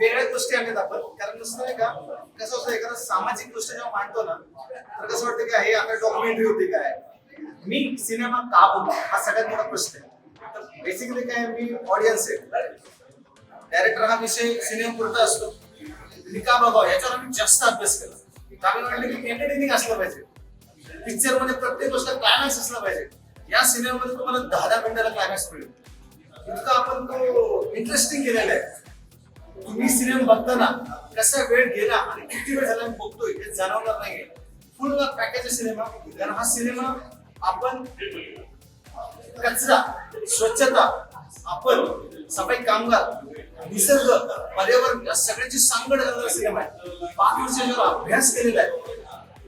वेगळ्या गोष्टी आणल्यात आपण. कारण नुसतं नाही का कसं असतं एखादा सामाजिक गोष्ट जेव्हा मांडतो ना तर कसं वाटतं की हे आता डॉक्युमेंटरी होती काय? मी सिनेमा का बोलतो हा सगळ्यात मोठा प्रश्न आहे. तर बेसिकली काय मी ऑडियन्स आहे. डायरेक्टर हा विषय सिनेमा पुरता असतो. मी का बघावं? याच्यावर आम्ही जास्त अभ्यास केला. कारण वाटलं की एंटरटेनिंग असलं पाहिजे. पिक्चरमध्ये प्रत्येक गोष्ट क्लायमॅक्स असला पाहिजे. या सिनेमामध्ये तुम्हाला दहा दहा मिनिटाला क्लायमॅक्स मिळेल. इतका आपण तो इंटरेस्टिंग केलेला आहे. तुम्ही सिनेमा बघताना कसा वेळ गेला आणि किती वेळ झाला मी बघतोय हे जाणवणार नाहीये. पूर्ण पॅकेज सिनेमा कारण हा सिनेमा आपण कचरा स्वच्छता आपण सफाई कामगार निसर्ग पर्यावरण या सगळ्याची सांगड घालणारा सिनेमा आहे. पाच वर्षाच्यावर अभ्यास केलेला आहे.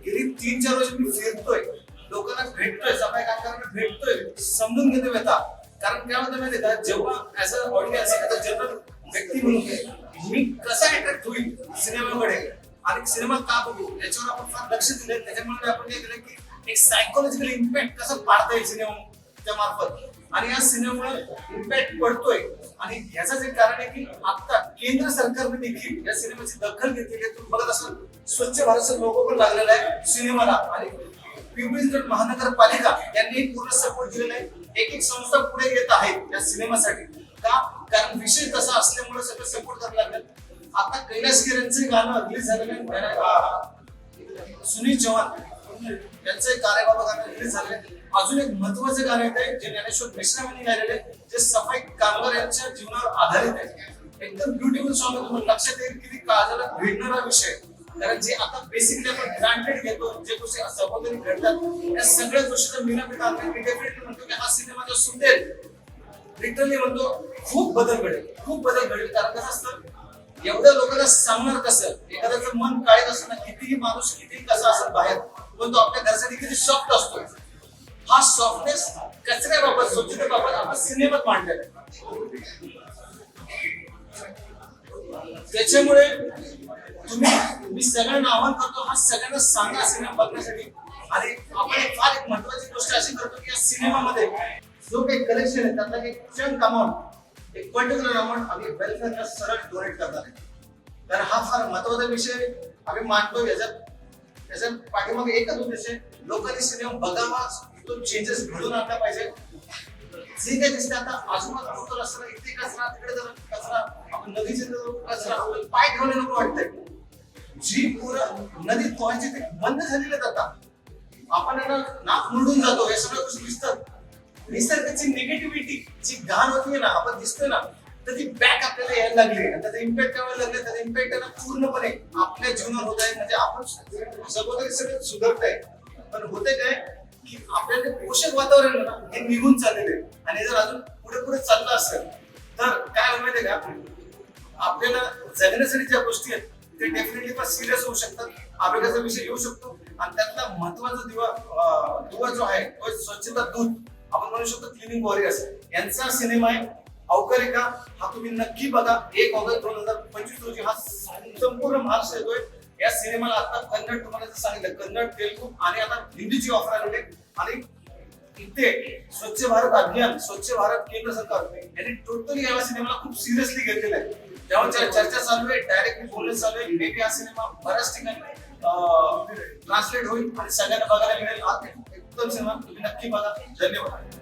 गेली तीन चार वर्ष मी फिरतोय. लोकांना भेटतोय सफाई कामगारांना भेटतोय. समजून घेतोय व्यथा कारण काय होतं माहिती का? जेव्हा ऍज अ ऑडियन्स एखादा जनरल व्यक्ती म्हणून मी कसा अट्रॅक्ट होईल सिनेमाकडे? आणि सिनेमा का बघू? याच्यावर आपण फार लक्ष दिलं त्याच्यामुळे आपण काय केलं की एक सायकोलॉजिकल इम्पॅक्ट कसं पाडता येईल सिनेमाच्या मार्फत. आणि या सिनेमामुळे इम्पॅक्ट पडतोय. आणि ह्याचंच एक कारण आहे की आता केंद्र सरकारने देखील या सिनेमाची दखल घेतलेली आहे. तुम्ही बघत असाल स्वच्छ भारतचं लोगो पण लागलेला आहे सिनेमाला. आणि पिंपरी महानगरपालिका यांनी पूर्ण सपोर्ट दिलेला आहे. एक एक संस्था पुढे येत आहेत या सिनेमासाठी. का? कारण विषय तसा असल्यामुळे सगळं सपोर्ट करायला लागतात आता कैलास खेर यांचं गाणं रिलीज झालेलं आहे. सुनील चव्हाण यांचं एक गाणे बाबा गाणं रिलीज झालंय अजून एक महत्वाचं गाणं येत जे ज्ञानेश्वर मिश्रा यांनी गायलेलं आहे जे सफाई कामगार यांच्या जीवनावर आधारित आहे. एकदम ब्युटिफुल सॉंग आहे. तुम्हाला लक्षात येईल की काळजाला भिडणारा विषय. आहे. कारण जे आता बेसिकली आपण ग्रांटेड घेतो जे गोष्टी सभोवताली घडतात या सगळ्या गोष्टीचा मीनापीठ आणतो मी डेफिनेटली म्हणतो की हा सिनेमा जो सुटेल लिटरली म्हणतो खूप बदल घडेल. खूप बदल घडेल. कारण कसं असतं एवढ्या लोकांना सांगणार कसं एखाद्याचं मन काळीत असतं ना कितीही माणूस कितीही कसा असेल बाहेर पण तो आपल्या घरासाठी किती सॉफ्ट असतो हा सॉफ्टनेस कचऱ्याबाबत स्वच्छतेबाबत आपण सिनेमात मांडलेला आहे. त्याच्यामुळे तुम्ही मी सगळ्यांना आवाहन करतो हा सगळ्यांना सांगा सिनेमा बघण्यासाठी. आणि आपण फार एक महत्वाची गोष्ट अशी करतो की या सिनेमामध्ये जो काही कलेक्शन आहे त्यातला एक चंक अमाऊंट एक पर्टिक्युलर अमाऊंट आम्ही वेलफेअरला सरळ डोनेट करणार आहे. तर हा फार महत्त्वाचा विषय आम्ही मानतो याच्यात त्याच्या पाठीमागे एकच उद्देश आहे. लोकांनी सिनेमा बघावा तो चेंजेस घडून आणला पाहिजे. जे काही दिसते आता आजूबाजूला होतो रस्ता इथे कचरा तिकडे जरा कचरा आपण नदीचे कचरा आपण पाय ठेवले नको वाटतंय. जी पुरं नदीत पोहायची ते बंद झालेले जातात आता. आपण आहे ना नाक मुरडून जातो या सगळ्या गोष्टी दिसतात निसर्गाची निगेटिव्हिटी जी घाण होती ना आपण दिसतोय ना तर ती बॅक आपल्याला यायला लागली. त्याचा इम्पॅक्ट काय लागले? त्याचा इम्पॅक्ट पूर्णपणे आपल्या जीवनावर होत आहे. म्हणजे आपण सगळं सगळं सुधारत आहे. पण होते काय? की आपल्याला पोषक वातावरण ना हे निघून चाललेलं आहे. आणि जर अजून पुढे पुढे चाललं असेल तर काय माहिती माहितीये का? आपल्याला जगण्यासाठी ज्या गोष्टी आहेत ते डेफिनेटली पण सिरियस होऊ शकतात. आरोग्याचा विषय येऊ शकतो. आणि त्यातला महत्त्वाचा दिवा दुवा जो आहे तो स्वच्छता दूध आपण म्हणू शकतो क्लिनिंग वॉरियर्स यांचा सिनेमा आहे. अवकारिका हा तुम्ही नक्की बघा. एक ऑगस्ट दोन हजार पंचवीस रोजी हा संपूर्ण महाराष्ट्र येतोय. या सिनेमाला आता कन्नड तुम्हाला जर सांगितलं कन्नड तेलुगू आणि आता हिंदीची ऑफर आलेली आणि इथे स्वच्छ भारत अभियान स्वच्छ भारत केंद्र सरकार यांनी टोटली या सिनेमाला खूप सिरियसली घेतलेलं आहे. त्यामुळे ज्या चर्चा चालू आहे डायरेक्टली बोलणं चालू आहे मे बी हा सिनेमा बऱ्याच ठिकाणी ट्रान्सलेट होईल आणि सगळ्यांना बघायला मिळेल. हा सेवा तुम्ही नक्की बघा. धन्यवाद.